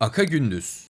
Aka Gündüz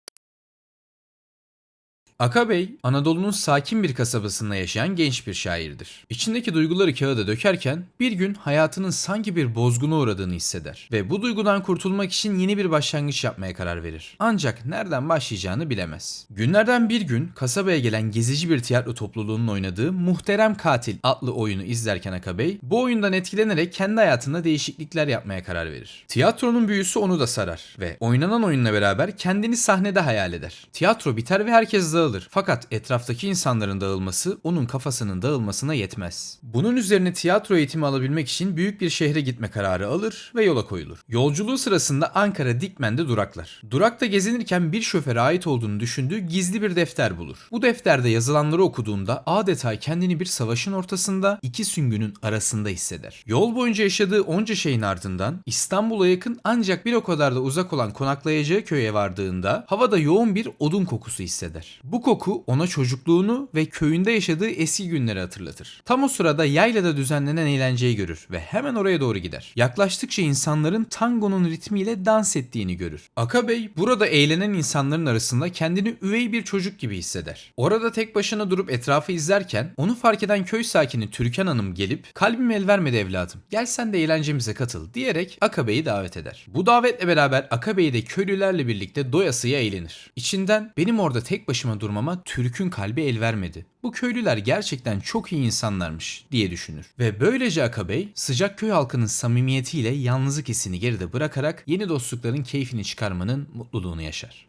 Aka Bey, Anadolu'nun sakin bir kasabasında yaşayan genç bir şairdir. İçindeki duyguları kağıda dökerken bir gün hayatının sanki bir bozguna uğradığını hisseder ve bu duygudan kurtulmak için yeni bir başlangıç yapmaya karar verir. Ancak nereden başlayacağını bilemez. Günlerden bir gün kasabaya gelen gezici bir tiyatro topluluğunun oynadığı Muhterem Katil adlı oyunu izlerken Aka Bey, bu oyundan etkilenerek kendi hayatında değişiklikler yapmaya karar verir. Tiyatronun büyüsü onu da sarar ve oynanan oyunla beraber kendini sahnede hayal eder. Tiyatro biter ve herkes dağılır. Fakat etraftaki insanların dağılması onun kafasının dağılmasına yetmez. Bunun üzerine tiyatro eğitimi alabilmek için büyük bir şehre gitme kararı alır ve yola koyulur. Yolculuğu sırasında Ankara Dikmen'de duraklar. Durakta gezinirken bir şoföre ait olduğunu düşündüğü gizli bir defter bulur. Bu defterde yazılanları okuduğunda adeta kendini bir savaşın ortasında iki süngünün arasında hisseder. Yol boyunca yaşadığı onca şeyin ardından İstanbul'a yakın ancak bir o kadar da uzak olan konaklayacağı köye vardığında havada yoğun bir odun kokusu hisseder. Bu koku ona çocukluğunu ve köyünde yaşadığı eski günleri hatırlatır. Tam o sırada yaylada düzenlenen eğlenceyi görür ve hemen oraya doğru gider. Yaklaştıkça insanların tangonun ritmiyle dans ettiğini görür. Aka Bey burada eğlenen insanların arasında kendini üvey bir çocuk gibi hisseder. Orada tek başına durup etrafı izlerken onu fark eden köy sakini Türkan Hanım gelip kalbim el vermedi evladım gel sen de eğlencemize katıl diyerek Aka Bey'i davet eder. Bu davetle beraber Aka Bey de köylülerle birlikte doyasıya eğlenir. İçinden benim orada tek başıma durmama Türk'ün kalbi el vermedi. Bu köylüler gerçekten çok iyi insanlarmış diye düşünür. Ve böylece Aka Bey sıcak köy halkının samimiyetiyle yalnızlık hissini geride bırakarak yeni dostlukların keyfini çıkarmanın mutluluğunu yaşar.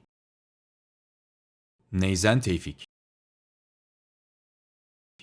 Neyzen Tevfik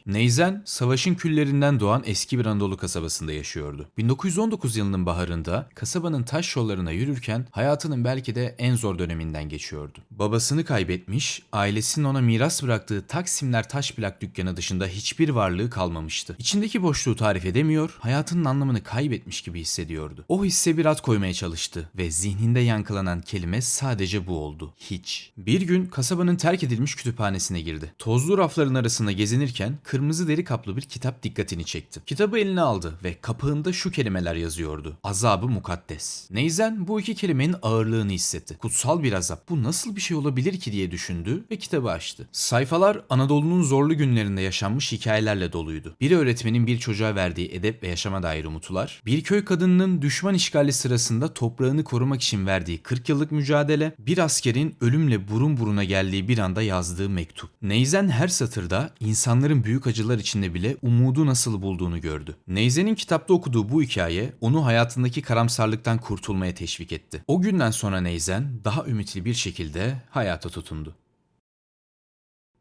Neyzen, savaşın küllerinden doğan eski bir Anadolu kasabasında yaşıyordu. 1919 yılının baharında kasabanın taş yollarına yürürken hayatının belki de en zor döneminden geçiyordu. Babasını kaybetmiş, ailesinin ona miras bıraktığı Taksimler taş plak dükkanı dışında hiçbir varlığı kalmamıştı. İçindeki boşluğu tarif edemiyor, hayatının anlamını kaybetmiş gibi hissediyordu. O hisse bir ad koymaya çalıştı ve zihninde yankılanan kelime sadece bu oldu. Hiç. Bir gün kasabanın terk edilmiş kütüphanesine girdi. Tozlu rafların arasında gezinirken kırmızı deri kaplı bir kitap dikkatini çekti. Kitabı eline aldı ve kapağında şu kelimeler yazıyordu. Azabı mukaddes. Neyzen bu iki kelimenin ağırlığını hissetti. Kutsal bir azap. Bu nasıl bir şey olabilir ki diye düşündü ve kitabı açtı. Sayfalar Anadolu'nun zorlu günlerinde yaşanmış hikayelerle doluydu. Bir öğretmenin bir çocuğa verdiği edep ve yaşama dair umutlar, bir köy kadınının düşman işgali sırasında toprağını korumak için verdiği 40 yıllık mücadele, bir askerin ölümle burun buruna geldiği bir anda yazdığı mektup. Neyzen her satırda insanların büyük acılar içinde bile umudu nasıl bulduğunu gördü. Neyzen'in kitapta okuduğu bu hikaye onu hayatındaki karamsarlıktan kurtulmaya teşvik etti. O günden sonra Neyzen daha ümitli bir şekilde hayata tutundu.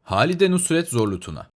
Halide Nusret Zorlu Tuna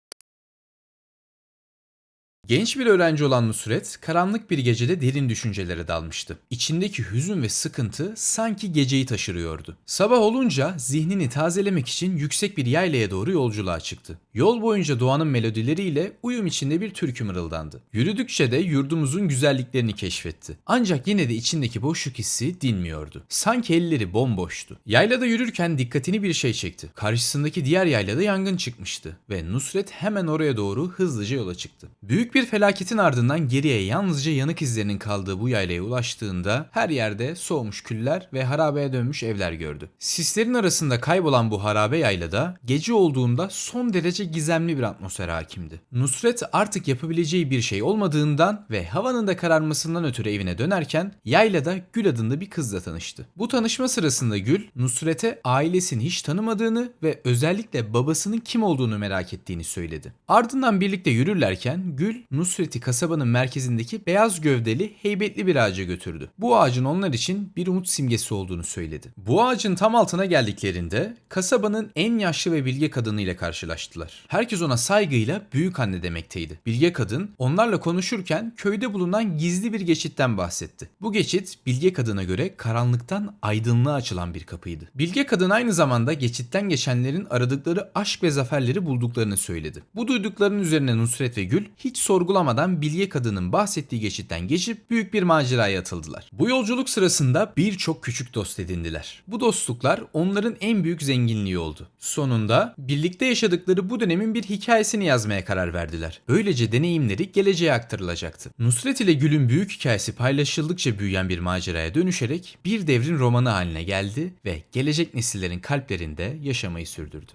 Genç bir öğrenci olan Nusret, karanlık bir gecede derin düşüncelere dalmıştı. İçindeki hüzün ve sıkıntı sanki geceyi taşırıyordu. Sabah olunca zihnini tazelemek için yüksek bir yaylaya doğru yolculuğa çıktı. Yol boyunca doğanın melodileriyle uyum içinde bir türkü mırıldandı. Yürüdükçe de yurdumuzun güzelliklerini keşfetti. Ancak yine de içindeki boşluk hissi dinmiyordu. Sanki elleri bomboştu. Yaylada yürürken dikkatini bir şey çekti. Karşısındaki diğer yaylada yangın çıkmıştı ve Nusret hemen oraya doğru hızlıca yola çıktı. Büyük bir felaketin ardından geriye yalnızca yanık izlerinin kaldığı bu yaylaya ulaştığında her yerde soğumuş küller ve harabeye dönmüş evler gördü. Sislerin arasında kaybolan bu harabe yaylada gece olduğunda son derece gizemli bir atmosfer hakimdi. Nusret artık yapabileceği bir şey olmadığından ve havanın da kararmasından ötürü evine dönerken yaylada Gül adında bir kızla tanıştı. Bu tanışma sırasında Gül, Nusret'e ailesini hiç tanımadığını ve özellikle babasının kim olduğunu merak ettiğini söyledi. Ardından birlikte yürürlerken Gül, Nusret'i kasabanın merkezindeki beyaz gövdeli heybetli bir ağaca götürdü. Bu ağacın onlar için bir umut simgesi olduğunu söyledi. Bu ağacın tam altına geldiklerinde kasabanın en yaşlı ve bilge kadınıyla karşılaştılar. Herkes ona saygıyla büyük anne demekteydi. Bilge kadın onlarla konuşurken köyde bulunan gizli bir geçitten bahsetti. Bu geçit bilge kadına göre karanlıktan aydınlığa açılan bir kapıydı. Bilge kadın aynı zamanda geçitten geçenlerin aradıkları aşk ve zaferleri bulduklarını söyledi. Bu duyduklarının üzerine Nusret ve Gül hiç sorgulamadan sorgulamadan bilye kadının bahsettiği geçitten geçip büyük bir maceraya atıldılar. Bu yolculuk sırasında birçok küçük dost edindiler. Bu dostluklar onların en büyük zenginliği oldu. Sonunda birlikte yaşadıkları bu dönemin bir hikayesini yazmaya karar verdiler. Böylece deneyimleri geleceğe aktarılacaktı. Nusret ile Gül'ün büyük hikayesi paylaşıldıkça büyüyen bir maceraya dönüşerek bir devrin romanı haline geldi ve gelecek nesillerin kalplerinde yaşamayı sürdürdü.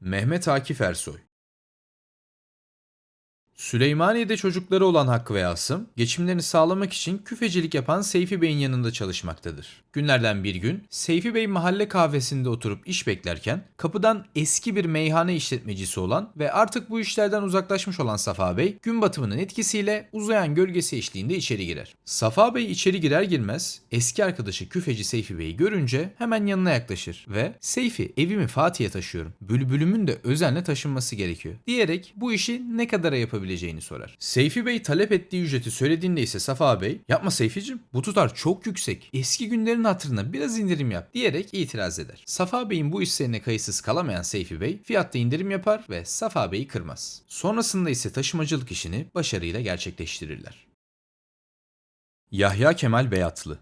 Mehmet Akif Ersoy Süleymaniye'de çocukları olan Hakkı ve Asım, geçimlerini sağlamak için küfecilik yapan Seyfi Bey'in yanında çalışmaktadır. Günlerden bir gün Seyfi Bey mahalle kahvesinde oturup iş beklerken kapıdan eski bir meyhane işletmecisi olan ve artık bu işlerden uzaklaşmış olan Safa Bey gün batımının etkisiyle uzayan gölgesi eşliğinde içeri girer. Safa Bey içeri girer girmez eski arkadaşı küfeci Seyfi Bey'i görünce hemen yanına yaklaşır ve Seyfi evimi Fatih'e taşıyorum. Bülbülümün de özenle taşınması gerekiyor diyerek bu işi ne kadara yapabileceğini sorar. Seyfi Bey talep ettiği ücreti söylediğinde ise Safa Bey yapma Seyficim bu tutar çok yüksek. Eski günlerin hatırına biraz indirim yap diyerek itiraz eder. Safa Bey'in bu işlerine kayıtsız kalamayan Seyfi Bey fiyatta indirim yapar ve Safa Bey'i kırmaz. Sonrasında ise taşımacılık işini başarıyla gerçekleştirirler. Yahya Kemal Beyatlı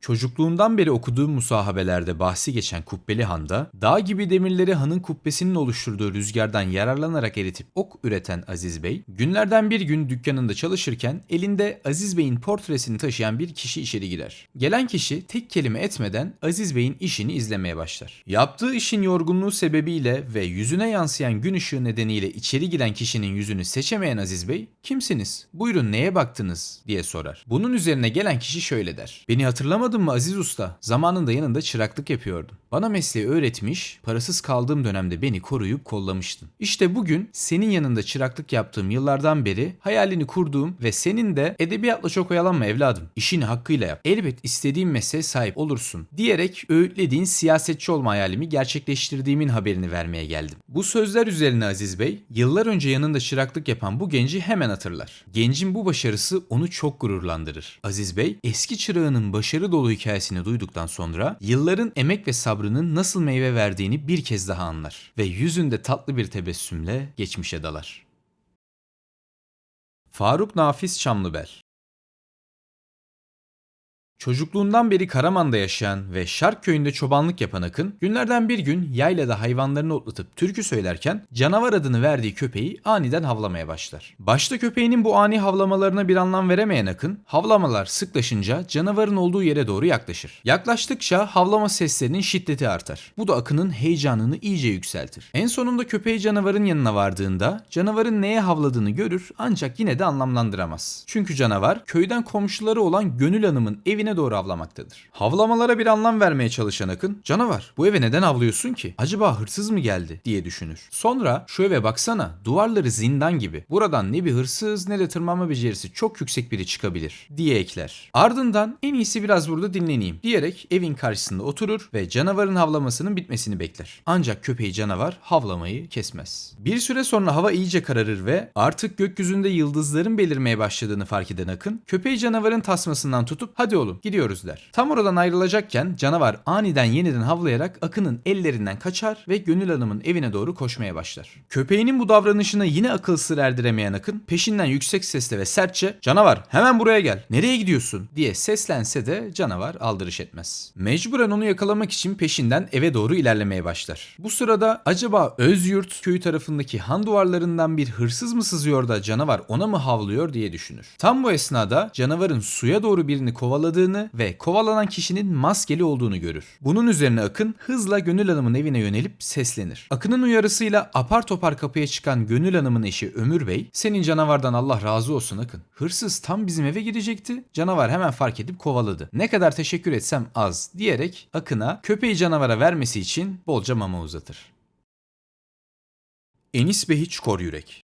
Çocukluğundan beri okuduğum musahabelerde bahsi geçen Kubbeli Han'da dağ gibi demirleri hanın kubbesinin oluşturduğu rüzgardan yararlanarak eritip ok üreten Aziz Bey, günlerden bir gün dükkanında çalışırken elinde Aziz Bey'in portresini taşıyan bir kişi içeri girer. Gelen kişi tek kelime etmeden Aziz Bey'in işini izlemeye başlar. Yaptığı işin yorgunluğu sebebiyle ve yüzüne yansıyan gün ışığı nedeniyle içeri giren kişinin yüzünü seçemeyen Aziz Bey, "Kimsiniz? Buyurun neye baktınız?" diye sorar. Bunun üzerine gelen kişi şöyle der: "Beni hatırlamadın mı Aziz Usta? Zamanında yanında çıraklık yapıyordum. Bana mesleği öğretmiş, parasız kaldığım dönemde beni koruyup kollamıştın. İşte bugün senin yanında çıraklık yaptığım yıllardan beri hayalini kurduğum ve senin de edebiyatla çok oyalanma evladım. İşini hakkıyla yap. Elbet istediğin mesleğe sahip olursun diyerek öğütlediğin siyasetçi olma hayalimi gerçekleştirdiğimin haberini vermeye geldim. Bu sözler üzerine Aziz Bey, yıllar önce yanında çıraklık yapan bu genci hemen hatırlar. Gencin bu başarısı onu çok gururlandırır. Aziz Bey, eski çırağının başarı dolu hikayesini duyduktan sonra yılların emek ve sabrının nasıl meyve verdiğini bir kez daha anlar ve yüzünde tatlı bir tebessümle geçmişe dalar. Faruk Nafiz Çamlıbel Çocukluğundan beri Karaman'da yaşayan ve Şark köyünde çobanlık yapan Akın, günlerden bir gün yaylada hayvanlarını otlatıp türkü söylerken canavar adını verdiği köpeği aniden havlamaya başlar. Başta köpeğinin bu ani havlamalarına bir anlam veremeyen Akın, havlamalar sıklaşınca canavarın olduğu yere doğru yaklaşır. Yaklaştıkça havlama seslerinin şiddeti artar. Bu da Akın'ın heyecanını iyice yükseltir. En sonunda köpeği canavarın yanına vardığında canavarın neye havladığını görür ancak yine de anlamlandıramaz. Çünkü canavar köyden komşuları olan Gönül Hanım'ın evine doğru avlamaktadır. Havlamalara bir anlam vermeye çalışan Akın, canavar bu eve neden avlıyorsun ki? Acaba hırsız mı geldi diye düşünür. Sonra şu eve baksana duvarları zindan gibi. Buradan ne bir hırsız ne de tırmanma becerisi çok yüksek biri çıkabilir diye ekler. Ardından en iyisi biraz burada dinleneyim diyerek evin karşısında oturur ve canavarın havlamasının bitmesini bekler. Ancak köpeği canavar havlamayı kesmez. Bir süre sonra hava iyice kararır ve artık gökyüzünde yıldızların belirmeye başladığını fark eden Akın, köpeği canavarın tasmasından tutup hadi oğlum gidiyoruz der. Tam oradan ayrılacakken canavar aniden yeniden havlayarak Akın'ın ellerinden kaçar ve Gönül Hanım'ın evine doğru koşmaya başlar. Köpeğinin bu davranışına yine akıl sır erdiremeyen Akın peşinden yüksek sesle ve sertçe canavar hemen buraya gel nereye gidiyorsun diye seslense de canavar aldırış etmez. Mecburen onu yakalamak için peşinden eve doğru ilerlemeye başlar. Bu sırada acaba Özyurt köyü tarafındaki han duvarlarından bir hırsız mı sızıyor da canavar ona mı havlıyor diye düşünür. Tam bu esnada canavarın suya doğru birini kovaladığını ve kovalanan kişinin maskeli olduğunu görür. Bunun üzerine Akın hızla Gönül Hanım'ın evine yönelip seslenir. Akın'ın uyarısıyla apar topar kapıya çıkan Gönül Hanım'ın eşi Ömür Bey, "Senin canavardan Allah razı olsun Akın. Hırsız tam bizim eve girecekti. Canavar hemen fark edip kovaladı. Ne kadar teşekkür etsem az." diyerek Akın'a köpeği canavara vermesi için bolca mama uzatır. Enis Behiç Kor Yürek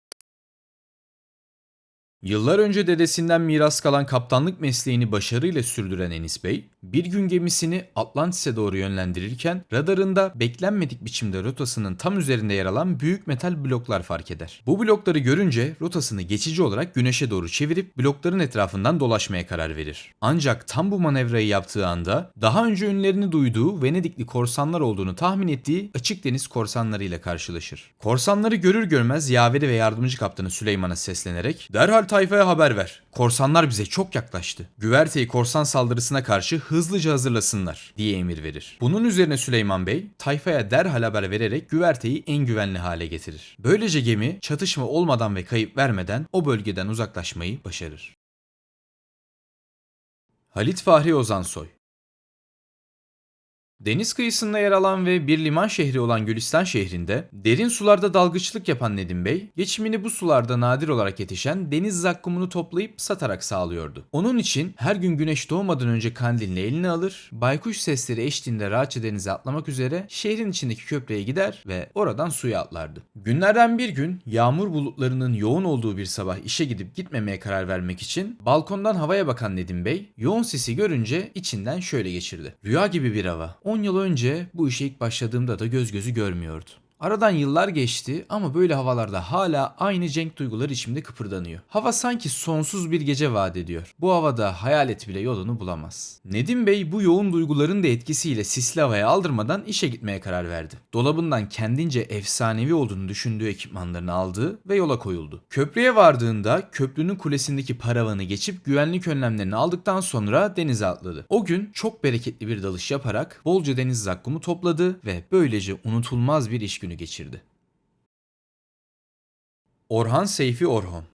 Yıllar önce dedesinden miras kalan kaptanlık mesleğini başarıyla sürdüren Enis Bey, Bir gün gemisini Atlantis'e doğru yönlendirirken radarında beklenmedik biçimde rotasının tam üzerinde yer alan büyük metal bloklar fark eder. Bu blokları görünce rotasını geçici olarak güneşe doğru çevirip blokların etrafından dolaşmaya karar verir. Ancak tam bu manevrayı yaptığı anda daha önce ünlerini duyduğu Venedikli korsanlar olduğunu tahmin ettiği açık deniz korsanlarıyla karşılaşır. Korsanları görür görmez yaveri ve yardımcı kaptanı Süleyman'a seslenerek derhal tayfaya haber ver. Korsanlar bize çok yaklaştı. Güverteyi korsan saldırısına karşı hızlıca hazırlasınlar diye emir verir. Bunun üzerine Süleyman Bey tayfaya derhal haber vererek güverteyi en güvenli hale getirir. Böylece gemi çatışma olmadan ve kayıp vermeden o bölgeden uzaklaşmayı başarır. Halit Fahri Ozansoy Deniz kıyısında yer alan ve bir liman şehri olan Gülistan şehrinde derin sularda dalgıçlık yapan Nedim Bey, geçimini bu sularda nadir olarak yetişen deniz zakkumunu toplayıp satarak sağlıyordu. Onun için her gün güneş doğmadan önce kandilini eline alır, baykuş sesleri eşliğinde rahatça denize atlamak üzere şehrin içindeki köprüye gider ve oradan suya atlardı. Günlerden bir gün yağmur bulutlarının yoğun olduğu bir sabah işe gidip gitmemeye karar vermek için balkondan havaya bakan Nedim Bey, yoğun sisi görünce içinden şöyle geçirdi. Rüya gibi bir hava. 10 yıl önce bu işe ilk başladığımda da göz gözü görmüyordu. Aradan yıllar geçti ama böyle havalarda hala aynı cenk duygular içimde kıpırdanıyor. Hava sanki sonsuz bir gece vaat ediyor. Bu havada hayalet bile yolunu bulamaz. Nedim Bey bu yoğun duyguların da etkisiyle sisli havaya aldırmadan işe gitmeye karar verdi. Dolabından kendince efsanevi olduğunu düşündüğü ekipmanlarını aldı ve yola koyuldu. Köprüye vardığında köprünün kulesindeki paravanı geçip güvenlik önlemlerini aldıktan sonra denize atladı. O gün çok bereketli bir dalış yaparak bolca deniz zakkumu topladı ve böylece unutulmaz bir iş günü geçirdi. Orhan Seyfi Orhon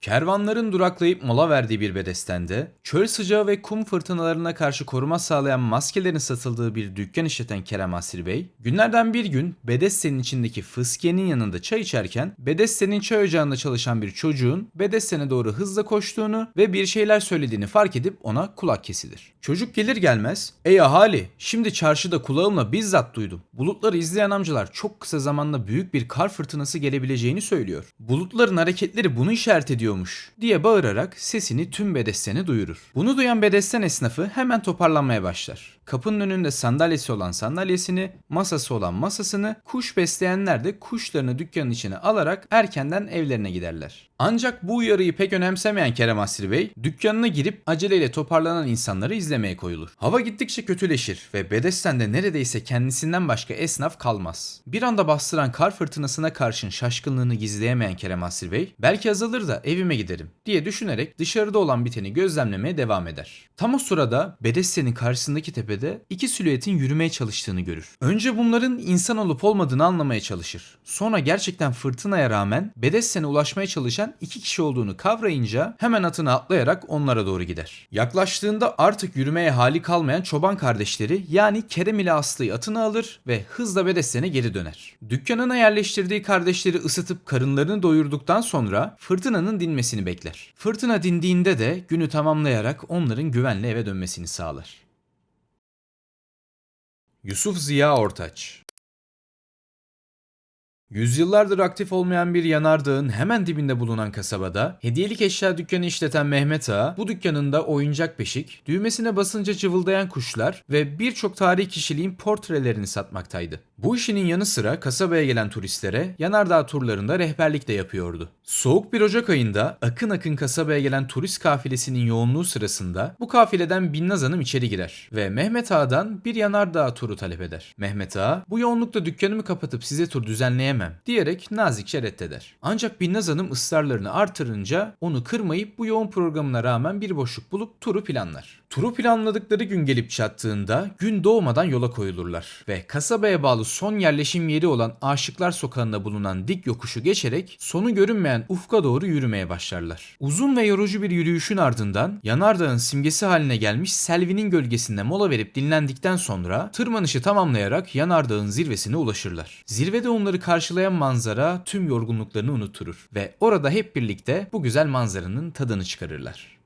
Kervanların duraklayıp mola verdiği bir bedestende, çöl sıcağı ve kum fırtınalarına karşı koruma sağlayan maskelerin satıldığı bir dükkan işleten Kerem Asir Bey, günlerden bir gün bedestenin içindeki fıskiyenin yanında çay içerken, bedestenin çay ocağında çalışan bir çocuğun bedestene doğru hızla koştuğunu ve bir şeyler söylediğini fark edip ona kulak kesilir. Çocuk gelir gelmez, ''Ey ahali, şimdi çarşıda kulağımla bizzat duydum. Bulutları izleyen amcalar çok kısa zamanda büyük bir kar fırtınası gelebileceğini söylüyor. Bulutların hareketleri bunu işaret ediyormuş.'' diye bağırarak sesini tüm bedestene duyurur. Bunu duyan bedesten esnafı hemen toparlanmaya başlar. Kapının önünde sandalyesi olan sandalyesini, masası olan masasını, kuş besleyenler de kuşlarını dükkanın içine alarak erkenden evlerine giderler. Ancak bu uyarıyı pek önemsemeyen Kerem Asri Bey, dükkanına girip aceleyle toparlanan insanları izlemeye koyulur. Hava gittikçe kötüleşir ve Bedesten'de neredeyse kendisinden başka esnaf kalmaz. Bir anda bastıran kar fırtınasına karşın şaşkınlığını gizleyemeyen Kerem Asri Bey, belki azalır da evime giderim diye düşünerek dışarıda olan biteni gözlemlemeye devam eder. Tam o sırada Bedesten'in karşısındaki tepede iki silüetin yürümeye çalıştığını görür. Önce bunların insan olup olmadığını anlamaya çalışır. Sonra gerçekten fırtınaya rağmen Bedesten'e ulaşmaya çalışan iki kişi olduğunu kavrayınca hemen atına atlayarak onlara doğru gider. Yaklaştığında artık yürümeye hali kalmayan çoban kardeşleri yani Kerem ile Aslı'yı atına alır ve hızla Bedesten'e geri döner. Dükkanına yerleştirdiği kardeşleri ısıtıp karınlarını doyurduktan sonra fırtınanın dinmesini bekler. Fırtına dindiğinde de günü tamamlayarak onların güvenli eve dönmesini sağlar. Yusuf Ziya Ortaç Yüzyıllardır aktif olmayan bir yanardağın hemen dibinde bulunan kasabada hediyelik eşya dükkanı işleten Mehmet Ağa bu dükkanında oyuncak beşik, düğmesine basınca cıvıldayan kuşlar ve birçok tarihi kişiliğin portrelerini satmaktaydı. Bu işinin yanı sıra kasabaya gelen turistlere yanardağ turlarında rehberlik de yapıyordu. Soğuk bir Ocak ayında akın akın kasabaya gelen turist kafilesinin yoğunluğu sırasında bu kafileden Binnaz Hanım içeri girer ve Mehmet Ağa'dan bir yanardağ turu talep eder. Mehmet Ağa bu yoğunlukta dükkanımı kapatıp size tur düzenleyemem diyerek nazikçe reddeder. Ancak Binnaz Hanım ısrarlarını artırınca onu kırmayıp bu yoğun programına rağmen bir boşluk bulup turu planlar. Turu planladıkları gün gelip çattığında gün doğmadan yola koyulurlar ve kasabaya bağlı son yerleşim yeri olan Aşıklar Sokağı'nda bulunan dik yokuşu geçerek sonu görünmeyen ufka doğru yürümeye başlarlar. Uzun ve yorucu bir yürüyüşün ardından Yanardağ'ın simgesi haline gelmiş Selvi'nin gölgesinde mola verip dinlendikten sonra tırmanışı tamamlayarak Yanardağ'ın zirvesine ulaşırlar. Zirvede onları karşılayan manzara tüm yorgunluklarını unutturur ve orada hep birlikte bu güzel manzaranın tadını çıkarırlar.